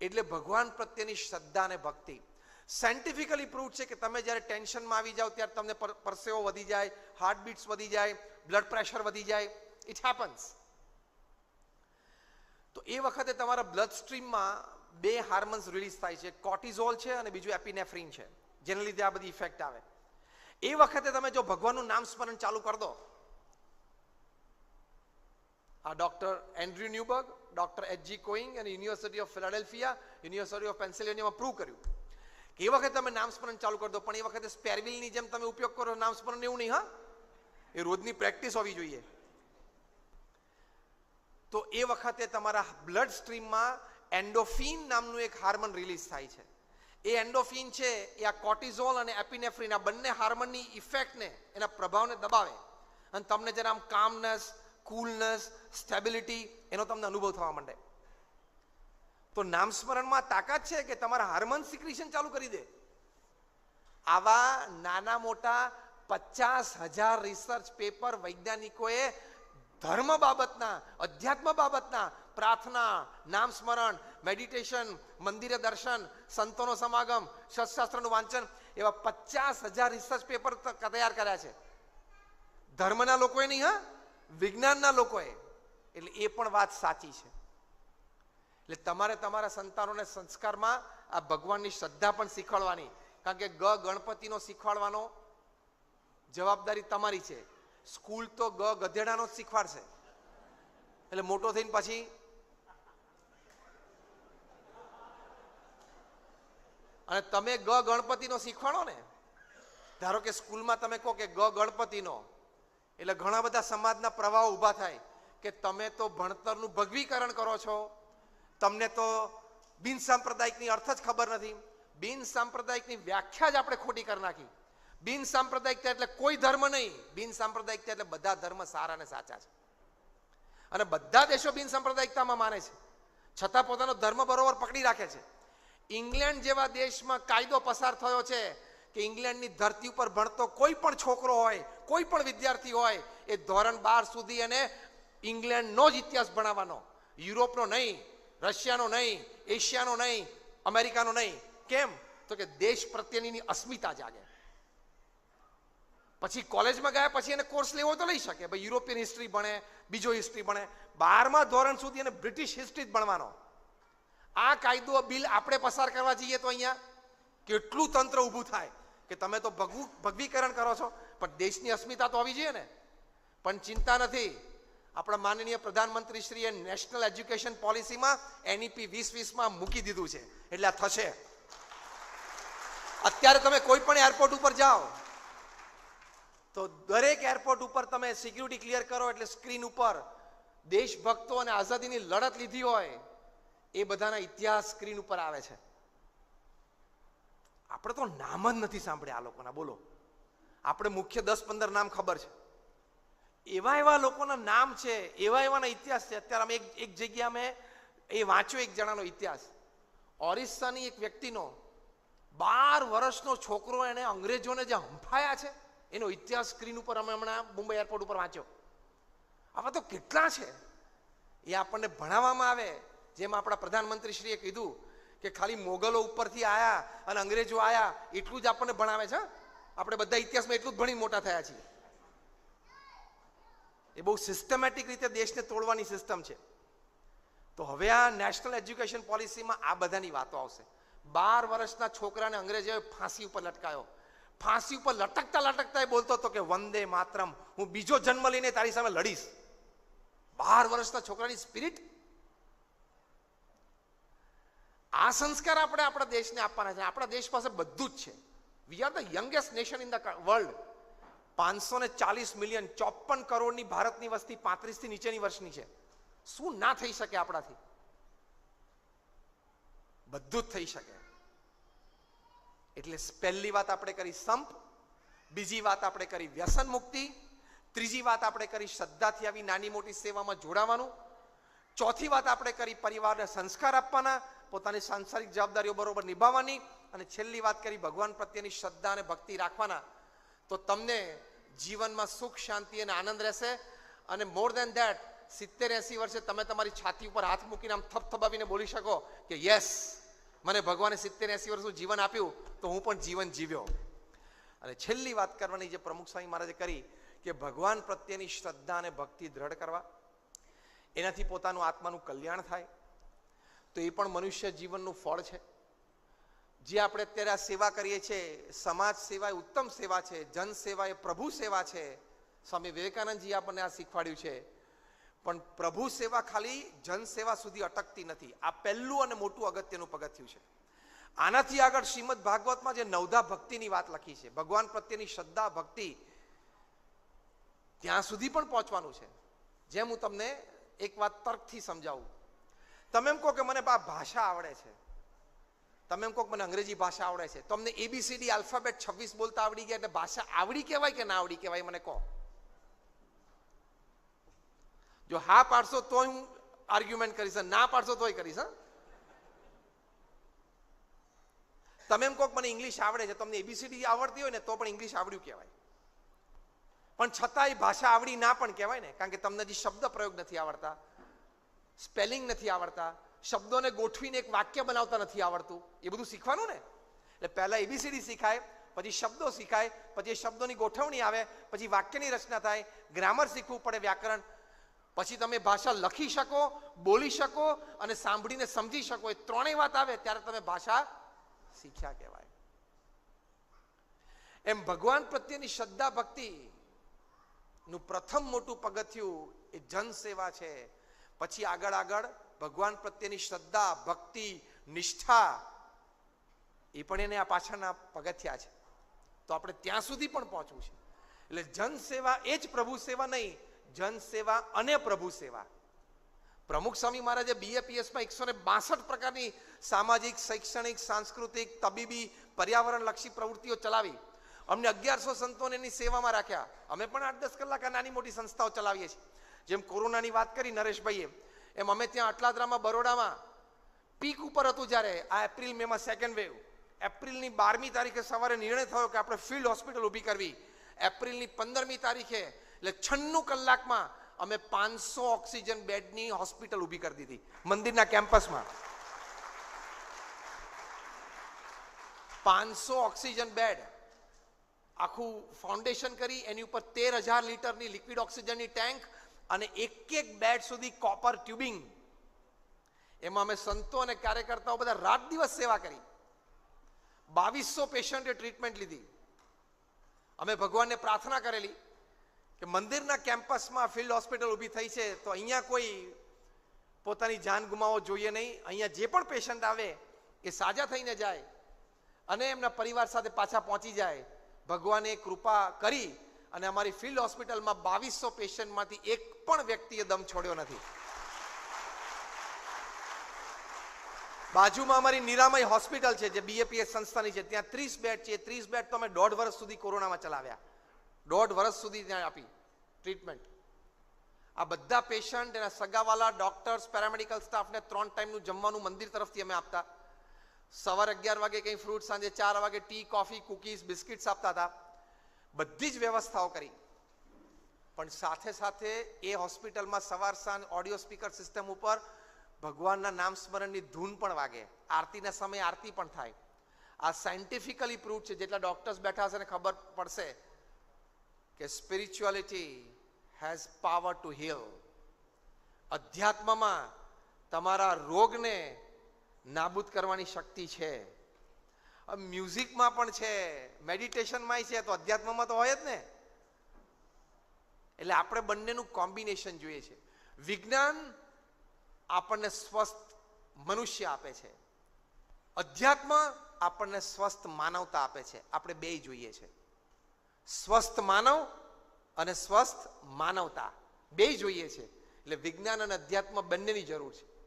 એટલે ભગવાન પ્રત્યેની શ્રદ્ધા અને ભક્તિ. સાયન્ટિફિકલી પ્રૂવ છે કે તમે જ્યારે ટેન્શનમાં આવી જાઓ ત્યારે તમને પરસેવો વધી જાય હાર્ટબીટ્સ વધી જાય બ્લડ પ્રેશર વધી જાય. ઇટ હેપન્સ તો એ વખતે તમારા બ્લડ સ્ટ્રીમમાં બે હાર્મોન્સ રિલીઝ થાય છે. કોર્ટિઝોલ છે અને બીજું એપિનેફ્રિન છે, જેને લીધે આ બધી ઇફેક્ટ આવે. એ વખતે તમે જો ભગવાનનું નામ સ્મરણ ચાલુ કરી દો. આ doctor Andrew Newberg doctor H G Koenig અને university of Philadelphia university of પેન્સિલ્વેનિયામાં prove કર્યું. કે એ વખતે તમે નામ સ્મરણ ચાલુ કરી દો, પણ એ વખતે સ્પેરવિલની જેમ તમે ઉપયોગ કરો નામ સ્મરણ એવું નહીં, હા? એ રોજની પ્રેક્ટિસ હોવી જોઈએ. તો એ વખતે તમારા બ્લડ સ્ટ્રીમમાં એન્ડોફિન નામનું એક હાર્મોન રિલીઝ થાય છે. એ એન્ડોફિન છે, એ આ કોર્ટિઝોલ અને એપિનેફ્રિન આ બંને હાર્મોનની ઇફેક્ટને એના પ્રભાવને દબાવે. અને તમને જરા આમ કામનેસ કુલનેસ સ્ટેબિલિટી એનો તમને અનુભવ થવા માંડે. તો નામ સ્મરણમાં તાકાત છે કે તમારા હાર્મોન સિક્રિશન ચાલુ કરી દે. આવા નાના મોટા પચાસ હજાર રિસર્ચ પેપર વૈજ્ઞાનિકોએ ધર્મ બાબતના, અધ્યાત્મ બાબતના પ્રાર્થના, નામ સ્મરણ મેડિટેશન મંદિરે દર્શન, સંતોનો સમાગમ, શસ્ત્રાસ્ત્રનું વાંચન એવા પચાસ હજાર રિસર્ચ પેપર તૈયાર કર્યા છે. ધર્મના લોકોએ નહીં, હા? વિજ્ઞાનના લોકોએ. એટલે એ પણ વાત સાચી છે. એટલે તમારે તમારા સંતાનોને સંસ્કારમાં આ ભગવાનની શ્રદ્ધા પણ શીખવાડવાની. કારણ કે ગ ગણપતિનો શીખવાડવાનો જવાબદારી તમારી છે. સ્કૂલ તો ગ ગધેડાનો જ શીખવાડશે. એટલે મોટો થઈને પછી અને તમે ગ ગણપતિનો શીખવાડો ને. ધારો કે સ્કૂલમાં તમે કહો કે ગ ગણપતિનો. એટલે ઘણા બધા સમાજના પ્રવાહ ઊભા થાય કે તમે તો ભણતરનું ભગવીકરણ કરો છો. તમને તો બિન સાંપ્રદાયિકની અર્થ જ ખબર નથી. બિન સાંપ્રદાયિકની વ્યાખ્યા જ આપણે ખોટી કરી નાખી. બિન સાંપ્રદાયિકતા એટલે કોઈ ધર્મ નહીં. બિન સાંપ્રદાયિકતા એટલે બધા ધર્મ સારા અને સાચા છે. અને બધા દેશો બિન સાંપ્રદાયિકતામાં માને છે. છતાં પોતાનો ધર્મ બરોબર પકડી રાખે છે. ઇંગ્લેન્ડ જેવા દેશમાં કાયદો પસાર થયો છે. કે ઇંગ્લેન્ડની ધરતી ઉપર ભણતો કોઈ પણ છોકરો હોય, કોઈ પણ વિદ્યાર્થી હોય, એ ધોરણ બાર સુધી એને ઇંગ્લેન્ડનો જ ઇતિહાસ ભણાવવાનો. યુરોપનો નહીં, રશિયાનો નહીં, એશિયાનો નહીં, અમેરિકાનો નહીં. કેમ? તો કે દેશ પ્રત્યેની અસ્મિતા જાગે. પછી કોલેજમાં ગયા પછી એને કોર્સ લેવો તો લઈ શકે. ભાઈ, યુરોપિયન હિસ્ટ્રી ભણે, બીજો હિસ્ટ્રી ભણે. બારમા ધોરણ સુધી એને બ્રિટિશ હિસ્ટ્રી જ ભણવાનો. આ કાયદો બિલ આપણે પસાર કરવા જઈએ તો અહીંયા? કેટલું તંત્ર ઊભું થાય કે તમે તો ભગવું ભગવીકરણ કરો છો, પણ દેશની અસ્મિતા તો આવી જોઈએ ને. પણ ચિંતા નથી. આપણા માનનીય પ્રધાનમંત્રી શ્રીએ નેશનલ એજ્યુકેશન પોલિસીમાં એનઈપી વીસ વીસમાં મૂકી દીધું છે. એટલે આ થશે. અત્યારે તમે કોઈ પણ એરપોર્ટ ઉપર જાઓ, તો દરેક એરપોર્ટ ઉપર તમે સિક્યુરિટી ક્લિયર કરો, એટલે સ્ક્રીન ઉપર દેશભક્તો અને આઝાદીની લડત લીધી હોય, એ બધાના ઇતિહાસ સ્ક્રીન ઉપર આવે છે. આપણે તો નામ જ નથી સાંભળ્યા આ લોકોના, બોલો. આપણે મુખ્ય દસ પંદર નામ ખબર છે. એવા એવા લોકોના નામ છે, એવા એવાના ઇતિહાસ છે. અત્યારે અમે એક એક જગ્યા અમે એ વાંચ્યો એક જણાનો ઇતિહાસ. ઓરિસ્સાની એક વ્યક્તિનો બાર વર્ષનો છોકરો એને અંગ્રેજોને જે હંફાયા છે, એનો ઇતિહાસ સ્ક્રીન ઉપર અમે હમણાં મુંબઈ એરપોર્ટ ઉપર વાંચ્યો. આવા તો કેટલા છે. એ આપણને ભણાવવામાં આવે, જેમ આપણા પ્રધાનમંત્રીશ્રીએ કીધું કે ખાલી મોગલો ઉપરથી આયા અને અંગ્રેજો આયા, એટલું જ આપણને ભણાવે છે આપણે બધા ઇતિહાસમાં એટલું જ ભણી મોટા થયા છીએ. એ બહુ સિસ્ટમેટિક રીતે દેશને તોડવાની સિસ્ટમ છે. તો હવે આ નેશનલ એજ્યુકેશન પોલિસીમાં આ બધાની વાતો આવશે. બાર વર્ષના છોકરાને અંગ્રેજોએ ફાંસી ઉપર લટકાયો. ફાંસી ઉપર લટકતા લટકતા એ બોલતો હતો કે, વંદે માતરમ, હું બીજો જન્મ લઈને તારી સામે લડીશ. બાર વર્ષના છોકરાની સ્પિરિટ આ સંસ્કાર આપણે આપણા દેશને આપવાના છે. આપણા દેશ પાસે બધું જ છે. We are the youngest nation in the world પાંચસો ને ચાલીસ મિલિયન ચોપન કરોડની ભારતની વસ્તી પાંત્રીસથી નીચેની વર્ષની છે. શું ના થઈ શકે આપણાથી? બધું જ થઈ શકે. એટલે પહેલી વાત આપણે કરી સંપ, બીજી વાત આપણે કરી વ્યસન મુક્તિ, ત્રીજી વાત આપણે કરી શ્રદ્ધાથી આવી નાની મોટી સેવામાં જોડાવાનું ચોથી વાત આપણે કરી પરિવારને સંસ્કાર આપવાના, પોતાની સાંસારિક જવાબદારીઓ બરોબર નિભાવવાની અને છેલ્લી વાત કરી ભગવાન પ્રત્યેની શ્રદ્ધા અને ભક્તિ રાખવાના. તો તમને જીવનમાં સુખ, શાંતિ અને આનંદ રહેશે અને મોર દેન ધેટ સિત્તેર એસી વર્ષે તમે તમારી છાતી ઉપર હાથ મૂકીને આમ થપથપાવીને બોલી શકો કે યસ મને ભગવાને સિત્તેર એસી વર્ષનું જીવન આપ્યું તો હું પણ જીવન જીવ્યો. અને છેલ્લી વાત કરવાની જે પ્રમુખ સ્વામી મહારાજે કરી કે ભગવાન પ્રત્યેની શ્રદ્ધા અને ભક્તિ દ્રઢ કરવા. એનાથી પોતાનું આત્માનું કલ્યાણ થાય. તો એ પણ મનુષ્ય જીવનનું ફળ છે. જે આપણે અત્યારે આ સેવા કરીએ છીએ, સમાજ સેવા એ ઉત્તમ સેવા છે, જન સેવા એ પ્રભુ સેવા છે. સ્વામી વિવેકાનંદજી આપણને આ શીખવાડ્યું છે. પણ પ્રભુ સેવા ખાલી જન સેવા સુધી અટકતી નથી. આ પહેલું અને મોટું અગત્યનું પગથિયું છે. આનાથી આગળ શ્રીમદ ભાગવતમાં જે નવધા ભક્તિની વાત લખી છે, ભગવાન પ્રત્યેની શ્રદ્ધા, ભક્તિ, ત્યાં સુધી પણ પહોંચવાનું છે. જેમ હું તમને એક વાત તર્કથી સમજાવું. તમે એમ કહો કે મને આ ભાષા આવડે છે. તમે એમ કહો કે મને અંગ્રેજી ભાષા આવડે છે. તમને એબીસીડી આલ્ફાબેટ છવ્વીસ બોલતા આવડી ગયા એટલે ભાષા આવડી કહેવાય કે ના આવડી કહેવાય મને કહો. જો હા પાડશો તો હું આર્ગ્યુમેન્ટ કરીશ ના પાડશો તોય કરીશ તમે એમ કહો મને ઇંગ્લિશ આવડે છે, તમને એબીસીડી આવડતી હોય ને તો પણ ઇંગ્લિશ આવડ્યું કહેવાય. પણ છતાંય ભાષા આવડી ના પણ કહેવાય ને, કારણ કે તમને જે શબ્દ પ્રયોગ નથી આવડતા સ્પેલિંગ નથી આવડતા, શબ્દોને ગોઠવીને એક વાક્ય બનાવતા નથી આવડતું, એ બધું શીખવાનું ને? એટલે પહેલાં એબીસીડી શીખાય, પછી શબ્દો શીખાય, પછી એ શબ્દોની ગોઠવણી આવે, પછી વાક્યની રચના થાય ગ્રામર શીખવું પડે વ્યાકરણ, પછી તમે ભાષા લખી શકો, બોલી શકો અને સાંભળીને સમજી શકો, એ ત્રણેય વાત આવે ત્યારે તમે ભાષા શીખ્યા કહેવાય. એમ ભગવાન પ્રત્યેની શ્રદ્ધા ભક્તિ નું પ્રથમ મોટું પગથિયું એ જન સેવા છે. પછી આગળ આગળ ભગવાન પ્રત્યેની શ્રદ્ધા, ભક્તિ, નિષ્ઠા એ પણ એને આ પાછળના પગથિયા છે. તો આપણે ત્યાં સુધી પણ પહોંચવું છે. એટલે જન સેવા એ જ પ્રભુ સેવા નહીં, જન સેવા અને પ્રભુ સેવા. પ્રમુખ સ્વામી મહારાજે બીએપીએસમાં એકસો ને બાસઠ પ્રકારની સામાજિક, શૈક્ષણિક, સાંસ્કૃતિક, તબીબી પર્યાવરણ લક્ષી પ્રવૃત્તિઓ ચલાવી. અમને અગિયારસો સંતોને એની સેવામાં રાખ્યા. અમે પણ આઠ દસ કલાક નાની મોટી સંસ્થાઓ ચલાવીએ છીએ. જેમ કોરોનાની વાત કરી નરેશભાઈએ, એમ અમે ત્યાં અટલાદરામાં, બરોડામાં પીક ઉપર હતું જ્યારે, આ એપ્રિલ મેમાં સેકન્ડ વેવ એપ્રિલની બારમી તારીખે સવારે નિર્ણય થયો કે આપણે ફિલ્ડ હોસ્પિટલ ઊભી કરવી. એપ્રિલની પંદરમી તારીખે, એટલે છન્નું કલાકમાં અમે પાંચસો ઓક્સિજન બેડની હોસ્પિટલ ઊભી કરી દીધી, મંદિરના કેમ્પસમાં. પાંચસો ઓક્સિજન બેડ. આખું ફાઉન્ડેશન કરી, એની ઉપર તેર હજાર લીટરની લિક્વિડ ઓક્સિજનની ટેન્ક અને એક એક બેડ સુધી કોપર ટ્યુબિંગ એમાં અમે સંતો અને કાર્યકર્તાઓ બધા રાત દિવસ સેવા કરી. બાવીસો પેશન્ટે ટ્રીટમેન્ટ લીધી. અમે ભગવાનને પ્રાર્થના કરેલી કે મંદિરના કેમ્પસમાં ફિલ્ડ હોસ્પિટલ ઊભી થઈ છે, તો અહીંયા કોઈ પોતાની જાન ગુમાવો જોઈએ નહીં. અહીંયા જે પણ પેશન્ટ આવે એ સાજા થઈને જાય અને એમના પરિવાર સાથે પાછા પહોંચી જાય. ભગવાને કૃપા કરી અને અમારી ફિલ્ડ હોસ્પિટલમાં બાવીસો પેશન્ટમાંથી એક પણ વ્યક્તિએ દમ છોડ્યો નથી. બાજુમાં અમારી નિરામય હોસ્પિટલ છે, જે બીએપીએસ સંસ્થાની છે. ત્યાં ત્રીસ બેડ છે. ત્રીસ બેડ તો અમે દોઢ વર્ષ સુધી કોરોનામાં ચલાવ્યા. દોઢ વર્ષ સુધી ત્યાં આપી ટ્રીટમેન્ટ. આ બધા પેશન્ટ, એના સગાવાલા, ડોક્ટર્સ, પેરામેડિકલ સ્ટાફને ત્રણ ટાઈમનું જમવાનું મંદિર તરફથી અમે આપતા. સવારે અગિયાર વાગે કંઈ ફ્રૂટ સાંજે ચાર વાગે ટી કોફી કુકીઝ બિસ્કિટ્સ આપતા હતા. બધી જ વ્યવસ્થાઓ કરી. પણ સાથે સાથે એ હોસ્પિટલમાં સવાર, સાંજ ઓડિયો સ્પીકર સિસ્ટમ ઉપર ભગવાનના નામ સ્મરણની ધૂન પણ વાગે. આરતીના સમયે આરતી પણ થાય. આ સાયન્ટિફિકલી પ્રૂવ છે, જેટલા ડોક્ટર્સ બેઠા હશે ને ખબર પડશે કે spirituality has power to heal અધ્યાત્મમાં તમારા રોગને નાબૂદ કરવાની શક્તિ છે. મ્યુઝિકમાં પણ છે, મેડિટેશનમાં છે, તો અધ્યાત્મમાં તો હોય જ ને. એટલે આપણે બંનેનું કોમ્બિનેશન જોઈએ છે. વિજ્ઞાન આપણને સ્વસ્થ મનુષ્ય આપે છે. અધ્યાત્મ આપણને સ્વસ્થ માનવતા આપે છે. આપણે બે જોઈએ છે. સ્વસ્થ માનવ અને સ્વસ્થ માનવતા. બે જોઈએ છે. એટલે વિજ્ઞાન અને અધ્યાત્મ બંનેની જરૂર છે.